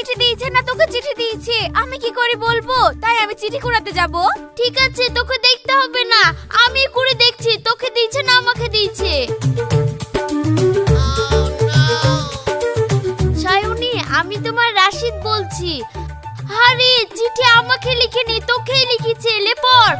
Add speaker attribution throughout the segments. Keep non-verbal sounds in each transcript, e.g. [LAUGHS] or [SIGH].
Speaker 1: চিঠি দিয়েছে না তোকে চিঠি দিয়েছে? আমি কি করে বলব? তাই আমি চিঠি কুড়াতে যাব। ঠিক আছে, তোকে দেখতে হবে না। আমি কুড়ে দেখছি, তোকে দিয়েছে না আমাকে দিয়েছে। সায়নী, আমি তোমার রাশিদ বলছি। আরে, চিঠি আমাকে লিখেনি, তোকেই লিখেছে লে পড়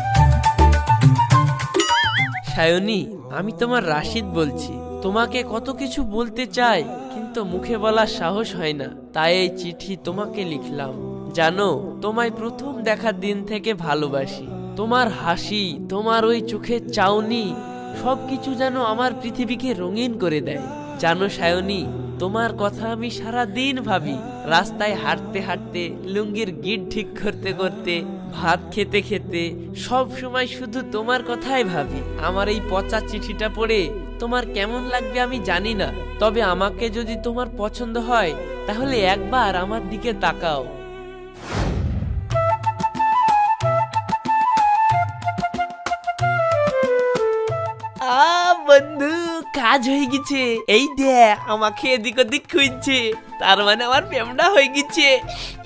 Speaker 2: সায়নী, আমি তোমার রাশিদ বলছি। তোমাকে কত কিছু বলতে চাই। কিন্তু মুখে বলার সাহস হয় না। তাই এই চিঠি তোমাকে লিখলাম। জানো, তোমায় প্রথম দেখার দিন থেকে ভালোবাসি। তোমার হাসি, তোমার ওই চোখের চাউনি, সবকিছু যেন আমার পৃথিবীকে রঙিন করে দেয়। জানো সায়নী, তোমার কথা আমি সারা দিন ভাবি। রাস্তায় হাঁটতে হাঁটতে, লুঙ্গির গিট ঠিক করতে করতে, ভাত খেতে খেতে সব সময় শুধু তোমার কথাই ভাবি। আমার এই পচা চিঠিটা পড়ে তোমার কেমন লাগবে আমি জানি না। তবে আমাকে যদি তোমার পছন্দ হয় তাহলে একবার আমার দিকে তাকাও। বন্ধু কাজ হয়ে গেছে। এই দেখ আমাকে এদিক ওদিক খুঁজছে। তার মানে আমার প্রেমটা হয়ে গেছে।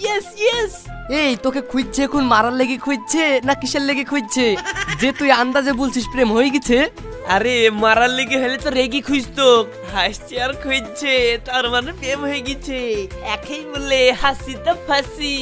Speaker 2: ইয়েস ইয়েস
Speaker 3: এই তোকে খুঁজছে এখন মারার লেগে খুঁজছে না কিসের লেগে খুঁজছে? যে তুই আন্দাজে বলছিস প্রেম হয়ে গেছে?
Speaker 2: আরে, মারার লেগে হলে তো রেগি খুঁজতো। হাসছে আর খুঁজছে, তার মানে প্রেম হয়ে গেছে। একই বলে হাসি তো ফাঁসি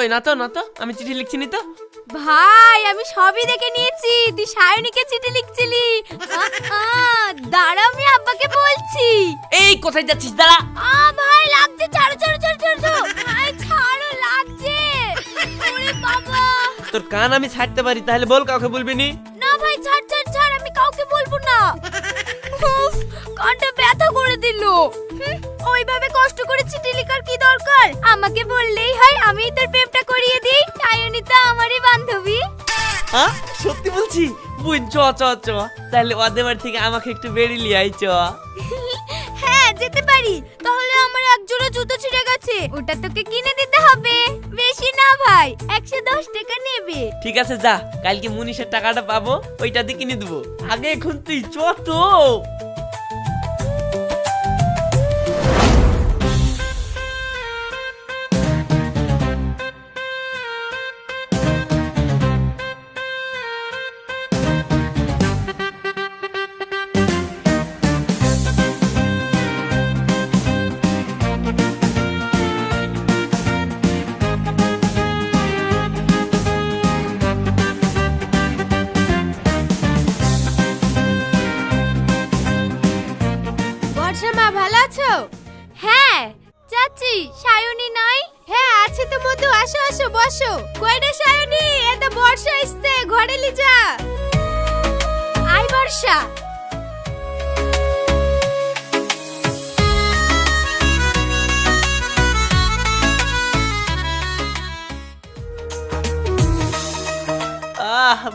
Speaker 2: কই না তো না তো আমি চিঠি লিখছি নি তো।
Speaker 1: ভাই আমি সবই দেখে নিয়েছি। তুই সায়নীকে চিঠি লিখছিলি। দাঁড়া আমি আব্বাকে বলছি।
Speaker 2: এই কোথায় যাচ্ছিস? দাঁড়া।
Speaker 1: আ ভাই লাগছে। ছাড়ো ছাড়ো ছাড়ো ছাড়ো ছাড়ো। ভাই ছাড়ো লাগছে। ওরে বাবা।
Speaker 2: তোর কান আমি ছাড়তে পারি তাহলে বল কাউকে বলবি নি?
Speaker 1: না ভাই ছাড় ছাড় ছাড় আমি কাউকে বলব না। উফ, কানটা ব্যথা করে দিল। ওইভাবে কষ্ট করে চিঠি লেখার কি দরকার? আমাকে বললেই হয় আমি তোর প্রেমটা করিয়ে দিই। সায়নী তো আমারই বান্ধবী।
Speaker 2: হ্যাঁ সত্যি বলছি? বুঝ চ চ। চ তাহলে ওদের বাড়ি থেকে আমাকে একটু বেরিয়ে আই চ।
Speaker 1: হ্যাঁ যেতে পারি। তাহলে আমার এক জোড়া জুতো ছিঁড়ে গেছে। ওটা তোকে কিনে দিতে হবে। বেশি না ভাই। একশো দশ টাকা নেবে।
Speaker 2: ঠিক আছে যা। কালকে মুনিশের টাকাটা পাবো ওইটা দিয়ে কিনে দেবো। আগে এখন তুই চ তো।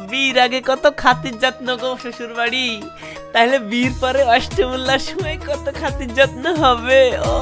Speaker 2: বীর আগে কত খাতির যত্ন গো শ্বশুর বাড়ি তাহলে বীর পরে অষ্টমুল্লার সময় কত খাতির যত্ন হবে? ও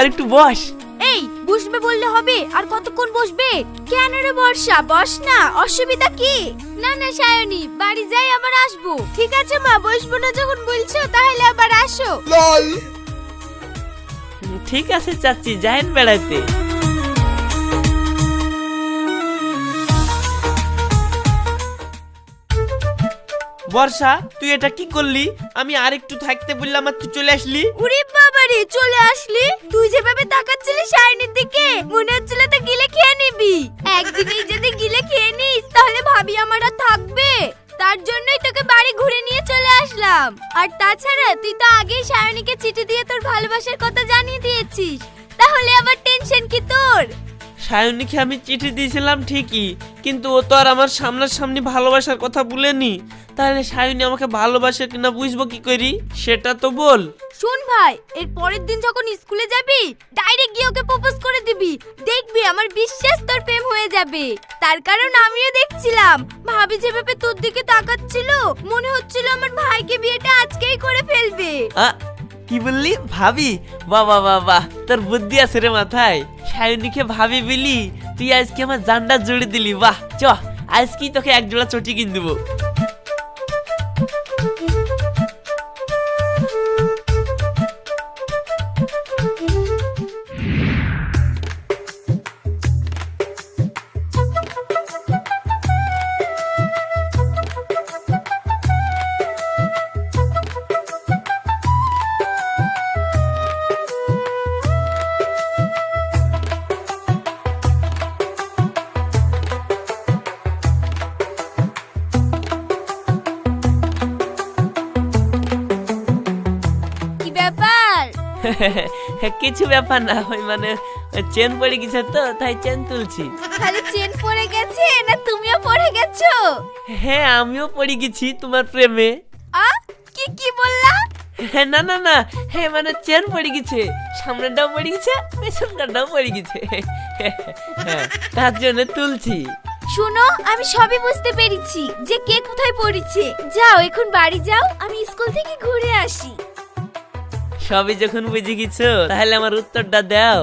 Speaker 2: আর একটু বস।
Speaker 1: এই বসবে বললে হবে আর কতক্ষণ বসবে? কেন রে বর্ষা? বস না অসুবিধা কি? না না সায়নী বাড়ি যাই আবার আসব। ঠিক আছে মা বসবো না যখন বলছো তাহলে আবার আসো।
Speaker 2: ঠিক আছে চাচ্ছি যাইন বেড়াইতে। বর্ষা তুই এটা কি করলি? আমি আরেকটু থাকতে বললাম আর তুই চলে আসলি।
Speaker 1: উরে বাবারে চলে আসলি? তুই যেভাবে তাকাচ্ছিলি শাইনির দিকে, মনে হচ্ছিল তো গিলে খেয়ে নিবি। একদিনেই যদি গিলে খেয়ে নিস, তাহলে ভাবি আমার আর থাকবে। তার জন্যই তোকে বাড়ি ঘুরে নিয়ে চলে আসলাম। আর তাছাড়া, তুই তো আগেই সায়নীকে চিঠি দিয়ে তোর ভালোবাসার কথা জানিয়ে দিয়েছিস। তাহলে আবার টেনশন কি তোর?
Speaker 2: সায়নীকে আমি চিঠি দিয়েছিলাম ঠিকই কিন্তু ও তো আর আমার সামনাসামনি ভালোবাসার কথা বলেনি। তাহলে সায়নী আমাকে ভালোবাসে কিনা বুঝব কি করি? সেটা তো বল।
Speaker 1: শোন ভাই এর পরের দিন যখন স্কুলে যাবি ডাইরেক্ট গিয়ে ওকে প্রপোজ করে দিবি। দেখবি আমার বিশ্বাস তোর প্রেম হয়ে যাবে। তার কারণ আমিও দেখছিলাম। ভাবি যেভাবে তোর দিকে তাকাচ্ছিল মনে হচ্ছিল আমার ভাইকে বিয়েটা আজকেই করে ফেলবে।
Speaker 2: কি বললি? ভাবি? বাবা বাবা তোর বুদ্ধি আছে রে মাথায়। সায়নীকে ভাবি বিলি, তুই আজকে আমার জান্ডা জুড়ে দিলি, বাহ, চ, আজকেই তোকে এক জোড়া চটি কিন দেবো। কিছু ব্যাপার না ওই মানে চেন পড়ে গেছে তো তাই চেন তুলছি।
Speaker 1: খালি চেন পড়ে গেছে না তুমিও পড়ে গেছো?
Speaker 2: হ্যাঁ আমিও পড়ে গেছি তোমার প্রেমে।
Speaker 1: আ কি কি বললা?
Speaker 2: হ্যাঁ না না না হ্যাঁ মানে চেন পড়ে গেছে সামনেটাও পড়ে গেছে পেছনটাও পড়ে গেছে। হ্যাঁ, তার জন্য তুলছি।
Speaker 1: শোনো আমি সবই বুঝতে পেরেছি যে কে কোথায় পড়েছে। যাও এখন বাড়ি যাও আমি স্কুল থেকে ঘুরে আসি।
Speaker 2: সবই যখন বুঝে গেছো তাহলে আমার উত্তরটা দাও।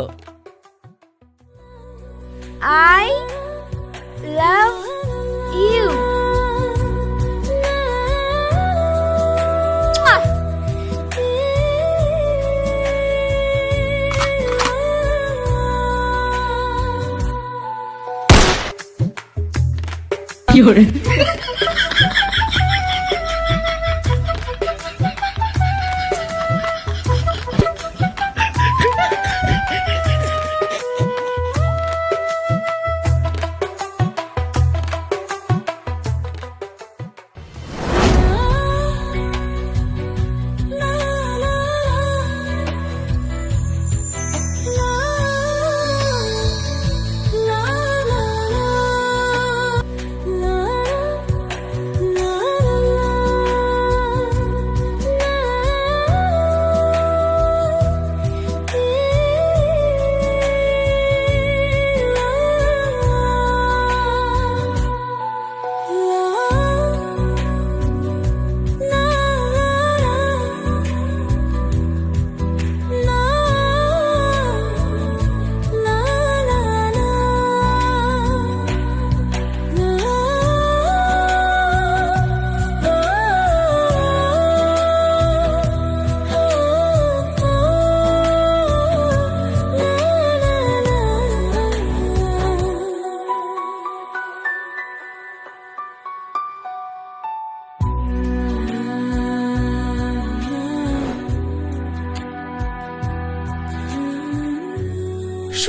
Speaker 1: আই লাভ ইউ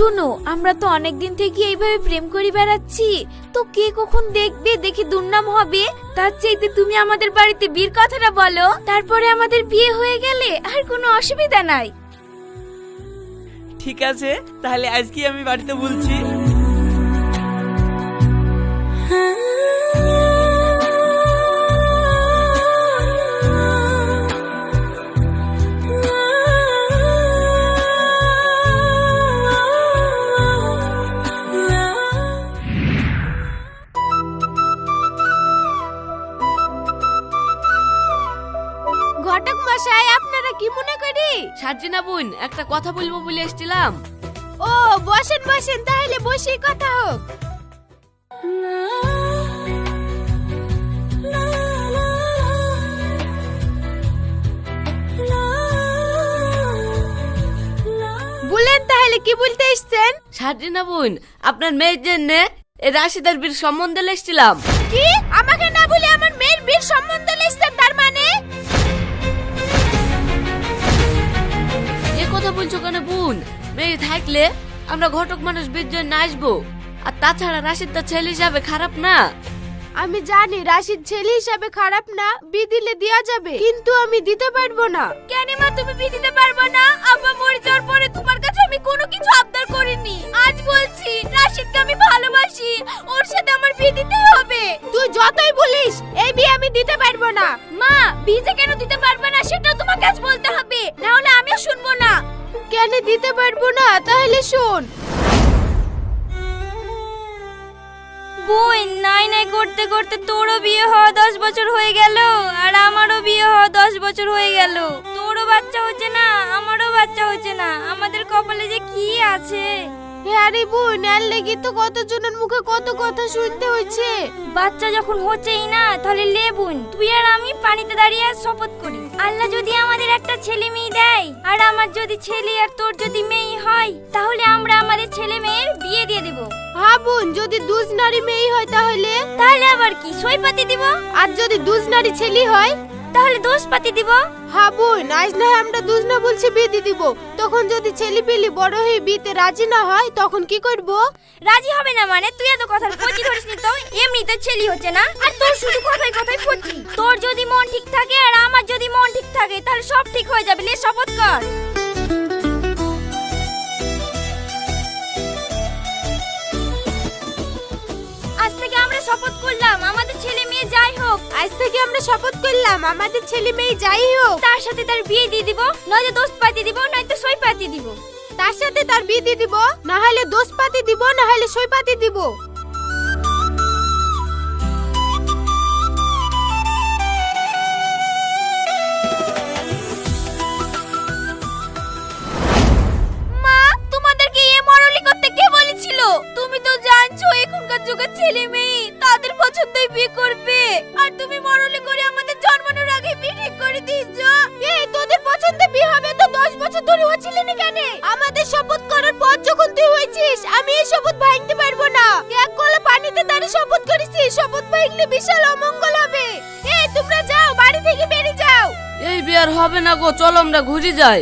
Speaker 1: শোনো, আমরা তো অনেকদিন থেকে এইভাবে প্রেম করে বেড়াচ্ছি। তো কে কখন দেখবে, দেখে দুর্নাম হবে? তার চাইতে তুমি আমাদের বাড়িতে বিয়ের কথাটা বলো। তারপরে আমাদের বিয়ে হয়ে গেলে আর কোনো অসুবিধা নাই।
Speaker 2: ঠিক আছে, তাহলে আজকে আমি বাড়িতে বলছি।
Speaker 1: আপনারা কি মনে করি? সার্জিনা
Speaker 4: না বোন একটা কথা বলব বলে এসেছিলাম।
Speaker 5: ও বসেন বসেন তাহলে বসেই কথা হোক। বলেন তাহলে কি বলতে এসছেন?
Speaker 4: সাজিনা বোন আপনার মেয়ের জন্য রাশিদার বীর সম্বন্ধে এসেছিলাম
Speaker 5: কি? আমাকে না বলে আমার মেয়ের বিয়ের সম্বন্ধ লিখছেন?
Speaker 4: কথা বলছো কেন বোন? মেয়ে থাকলে আমরা ঘটক মানুষ বিজয় না আসব আর তাছাড়া রাশিদ তো ছেলে হিসাবে খারাপ না?
Speaker 5: আমি জানি রাশিদ ছেলে হিসাবে খারাপ না বি দিলে দেওয়া যাবে। কিন্তু আমি দিতে পারব না। কেন মা তুমি বি দিতে পারব না? আব্বা মরে যাওয়ার পরে তোমার কাছে আমি কোনো কিছু আবদার করিনি। আজ বলছি রাশিদকে আমি ভালোবাসি। ওর সাথে আমার বিয়ে দিতেই হবে। তুই যতই বলিস এই বিয়ে আমি দিতে পারব না। মা বিয়ে কেন দিতে পারবে না সেটাও তোমাকে আজ বলতে হবে। না হলে আমি শুনব না। কেন দিতে পারব না? তাহলে শোন। বই নাই নাই করতে করতে তোরও বিয়ে হওয়া দশ বছর হয়ে গেল, আর আমারও বিয়ে হওয়া দশ বছর হয়ে গেল। তোরও বাচ্চা হচ্ছে না, আমারও বাচ্চা হচ্ছে না। আমাদের কপালে যে কি আছে? হ্যাঁ রে বোন এর লেগে তো কতজনের মুখে কত কথা শুনতে হয়েছে? বাচ্চা যখন হচ্ছেই না তাহলে লে বোন তুই আর আমি পানিতে দাঁড়িয়ে শপথ করি। আল্লাহ যদি আমাদের একটা ছেলে মেয়ে দেয় আর আমার যদি ছেলে আর তোর যদি মেয়ে হয় তাহলে আমরা আমাদের ছেলে মেয়ের বিয়ে দিয়ে দেব। হ্যাঁ বোন যদি দুজ নারী মেয়ে হয় তাহলে? তাহলে আবার কি? সইপাতি দিব? আর যদি দুজ নারী ছেলে হয় তাহলে দোষ পাতি দিব? হ্যাঁ বোন আজ না আমরা দুজ না বলছি বিয়ে দিব। তখন যদি ছেলে পেলে বড় হয়ে বিয়েতে রাজি না হয় তখন কি করব? রাজি হবে না মানে? তুই এত কথা ফচি ধরিস নি তো? এমনিতে ছেলে হচ্ছে না? আর তোর শুধু কথাই কথাই ফচি তোর যদি মন ঠিক থাকে আর আমার যদি মন ঠিক থাকে তাহলে সব ঠিক হয়ে যাবে। লে শপথ কর। আজ থেকে আমরা শপথ করলাম। আমাদের আজ থেকে আমরা শপথ করলাম আমাদের ছেলে মেয়ে যাই হোক। তার সাথে তার বিয়ে দিয়ে দিব নয়তো দোষ পাতি দিব নয়তো সই পাতি দিব। তার সাথে তার বিয়ে দিয়ে দিব না হলে দোষ পাতি দিব না হলে সই পাতি দিব।
Speaker 4: চলো আমরা ঘুরে যাই।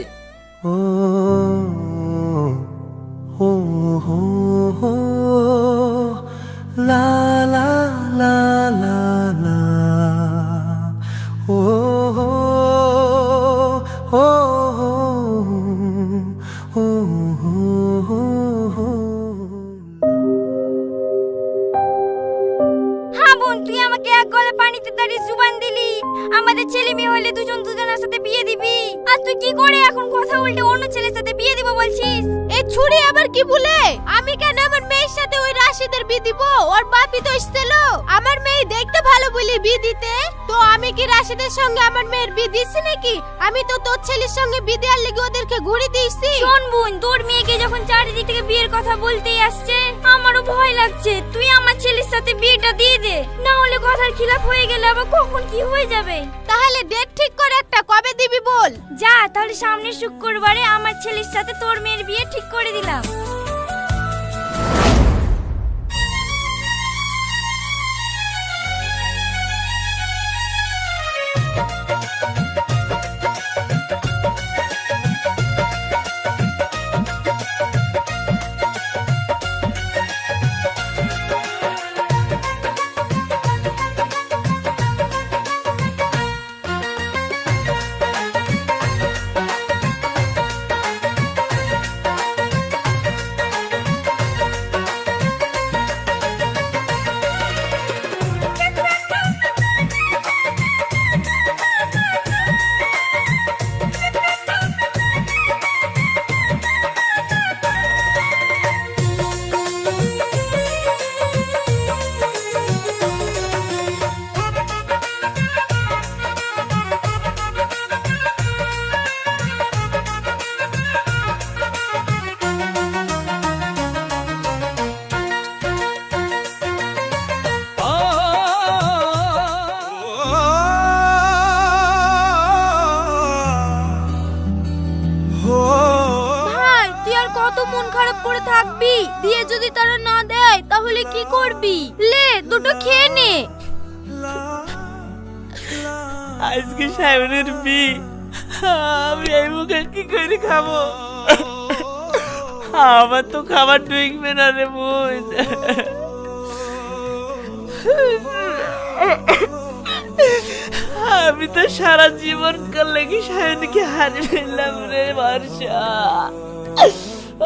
Speaker 5: এক গলে পানিতে দাঁড়িয়ে জুবান দিলি। আমাদের ছেলে মেয়ে হলে দুজন দুজনের সাথে বিয়ে দিবি। আর তুই কি করে এখন কথা উল্টে অন্য ছেলের সাথে বিয়ে দিব বলছিস? এই ছুরি আবার কি বলে? আমি কেন আমার মেয়ের সাথে ওই রাশিদের বিয়ে দিব? ওর বাপি তো এসেছিল। আমার মেয়ে দেখতে ভালো বলি বিয়ে দিতে। তো আমি কি রাশিদের সঙ্গে আমার মেয়ের বিয়ে দিচ্ছি নাকি? আমি তো তোর ছেলের সঙ্গে বিয়ে দেওয়ার লেগে ওদেরকে ঘুরে দিয়েছি। শোন বোন তোর মেয়েকে যখন চারিদিক থেকে বিয়ের কথা বলতেই আসছে আমারও ভয় লাগছে। তুই আমার ছেলের সাথে বিয়েটা দিয়ে দে। না হলে কথার খিলাফ হয়ে গেলে আবার কখন কি হয়ে যাবে? তাহলে ডেট ঠিক করে একটা কবে দিবি বল? যা তাহলে সামনের শুক্রবারে আমার ছেলের সাথে তোর মেয়ের বিয়ে ঠিক করে দিলাম। তাহলে কি করবি? লে, দুটো খেয়ে নে।
Speaker 2: আজকে সাহেবের বি আমি এই মুখে কি করে খাব? আমার তো খাবার ঢুকবে না রে বোন। আমি তো সারা জীবন কাল লেগে সায়নকে হারিয়ে ফেললাম রে বর্ষা [LAUGHS]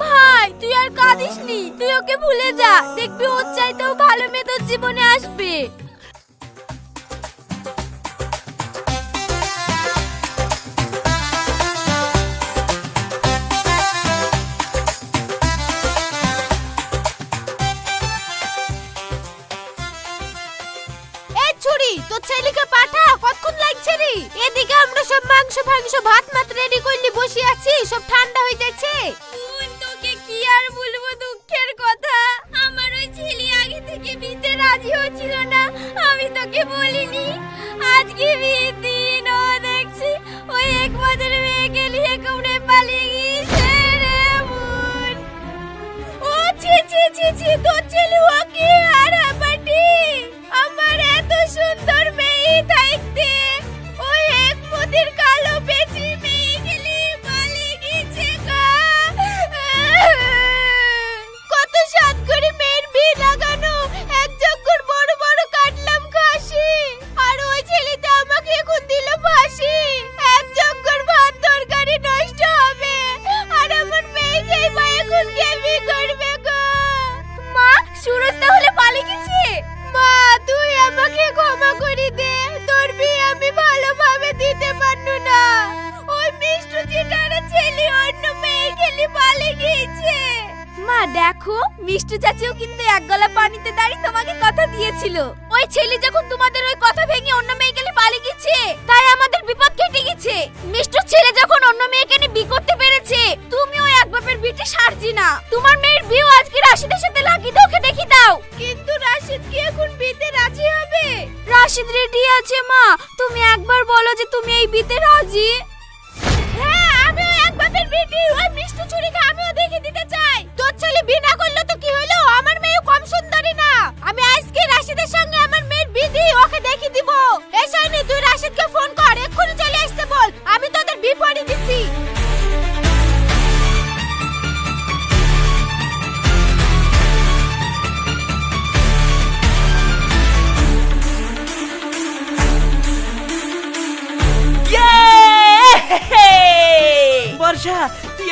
Speaker 5: ভাই, তুই আর কাঁদিস নি তুই ওকে ভুলে যা। দেখবি ওর চাইতেও ভালো মেয়ে তোর জীবনে আসবে। দেখো, মিষ্টু চাচিও কিন্তু এক গলা পানিতে দাঁড়িয়ে তোমাকে কথা দিয়েছিল। ওই ছেলে যখন তোমাদের ওই কথা ভেঙে অন্য মেয়ে গেলে পালিয়ে গেছে, তাই আমাদের বিপদ কেটে গেছে। মিষ্টুর ছেলে যখন অন্য মেয়েকে নিয়ে বি করতে পেরেছে তুমি ওই এক বাপের বিটে সারজি না। তোমার মেয়ের বিয়ে আজকে রাশিদের সাথে লাগিয়ে দাও দেখি দাও। কিন্তু রাশিদ কি এখন বিতে রাজি হবে? রাশিদ রেডি আছে মা। তুমি একবার বলো যে তুমি এই বিতে রাজি? হ্যাঁ আমিও এক ওই মিষ্টি চুরিকে আমিও দেখে দিতে চাই। তোর ছেলে বিনা করলে তো কি হলো? আমার মেয়ে কম সুন্দরী না। আমি আজকে রাশিদের সঙ্গে আমার মেয়ের বিধি ওকে দেখে দিব। এই শাইনি তুই রাশিদকে ফোন কর, এক্ষুনি চলে আসতে বল। আমি তোদের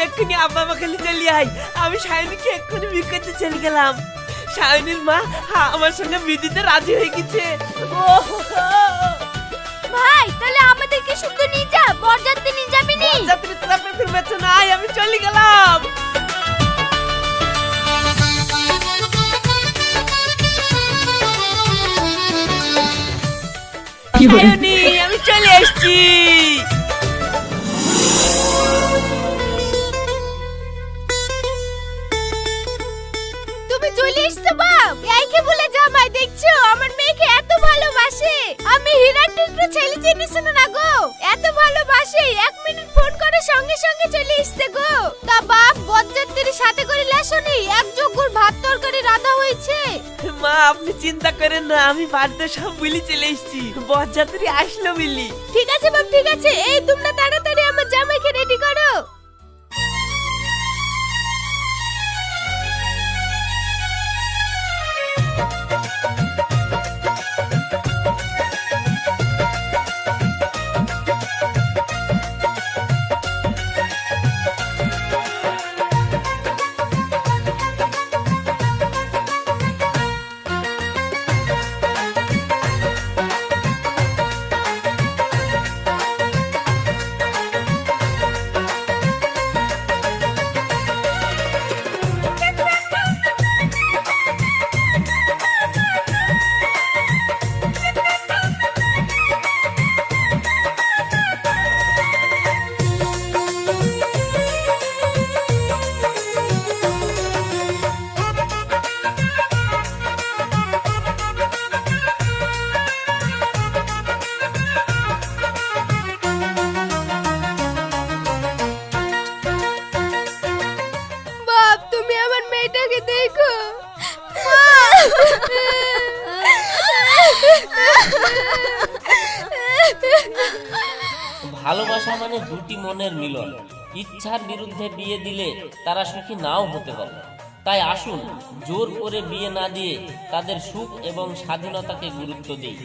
Speaker 2: এক্ষুনি আব্বা মা খালি চলি আয়। আমি সায়নীকে এক্ষুনি বিয়ে করতে চলে গেলাম। সায়নীর মা আমার সঙ্গে বিদিতে রাজি হয়ে গেছে। ও
Speaker 5: ভাই তাহলে আমাদেরকে শুধু নিয়ে যা বরযাত্রী নিয়ে যাবি নি?
Speaker 2: যাত্রী তোরা পেছন পেছন আয় আমি চলে গেলাম। আমি চলে এসেছি।
Speaker 5: দেখছ আমার মেয়েকে এত ভালোবাসে। আমি হীরার টুকরো ছেলে চিনিস না গো। এত ভালোবাসে এক মিনিট ফোন করে সঙ্গে সঙ্গে চলে এসছে গো। তা বাপ বজ্জাত্রীর সাথে করে লেসনি এক জগ্গুর ভাত তরকারি রাধা হয়েছে।
Speaker 2: মা আপনি চিন্তা করেন না আমি বাড়িতে সব বিলি চলে এসেছি। বরযাত্রী আসলো বিলি
Speaker 5: ঠিক আছে বাপ ঠিক আছে। এই তোমরা তাড়াতাড়ি আমার জামাইকে রেডি করো।
Speaker 6: ইচ্ছার বিরুদ্ধে বিয়ে দিলে তারা সুখী নাও হতে পারে। তাই আসুন, জোর করে বিয়ে না দিয়ে তাদের সুখ এবং স্বাধীনতাকে গুরুত্ব দিই।